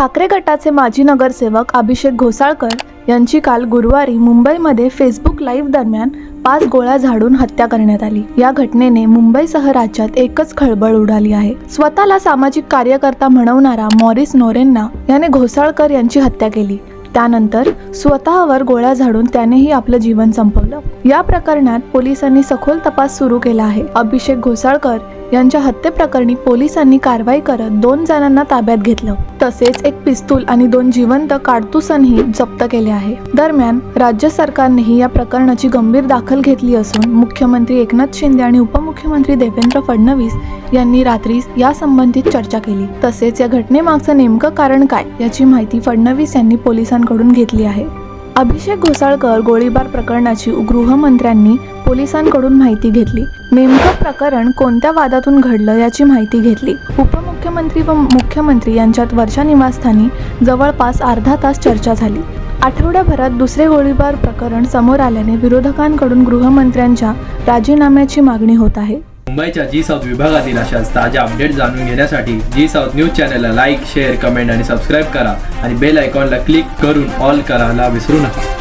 ठाकरे गटाचे माजी नगरसेवक अभिषेक घोसाळकर यांची काल गुरुवारी मुंबईमध्ये फेसबुक लाईव्ह दरम्यान पाच गोळ्या झाडून हत्या करण्यात आली. या घटनेने मुंबईसह राज्यात एकच खळबळ उडाली आहे. स्वतःला सामाजिक कार्यकर्ता म्हणवणारा मॉरिस नोरेन्ना याने घोसाळकर यांची हत्या केली. त्यानंतर स्वतःवर गोळ्या झाडून त्यानेही आपलं जीवन संपवलं. या प्रकरणात पोलिसांनी सखोल तपास सुरू केला आहे. अभिषेक घोसाळकर यांच्या हत्येप्रकरणी पोलिसांनी कारवाई करत दोन जणांना ताब्यात घेतलं. तसेच एक पिस्तूल आणि दोन जिवंत काडतुसनही जप्त केले आहे. दरम्यान राज्य सरकारनेही या प्रकरणाची गंभीर दाखल घेतली असून मुख्यमंत्री एकनाथ शिंदे आणि उपमुख्यमंत्री देवेंद्र फडणवीस यांनी रात्री या संबंधित चर्चा केली. तसेच या घटनेमागचं नेमकं कारण काय याची माहिती फडणवीस यांनी पोलिसांकडून घेतली आहे. अभिषेक घोसाळकर गोळीबार प्रकरणाची गृहमंत्र्यांनी पोलिसांकडून माहिती घेतली. नेमकं प्रकरण कोणत्या वादातून घडलं याची माहिती घेतली. उपमुख्यमंत्री व मुख्यमंत्री यांच्यात वर्षा निवासस्थानी जवळपास अर्धा तास चर्चा झाली. आठवड्याभरात दुसरे गोळीबार प्रकरण समोर आल्याने विरोधकांकडून गृहमंत्र्यांच्या राजीनाम्याची मागणी होत आहे. मुंबईच्या जी साऊथ विभागातील अशाच ताज्या अपडेट जाणून घेण्यासाठी जी साऊथ न्यूज चॅनलला लाईक शेअर कमेंट आणि सबस्क्राईब करा आणि बेल आयकॉनला क्लिक करून ऑल करायला विसरू नका.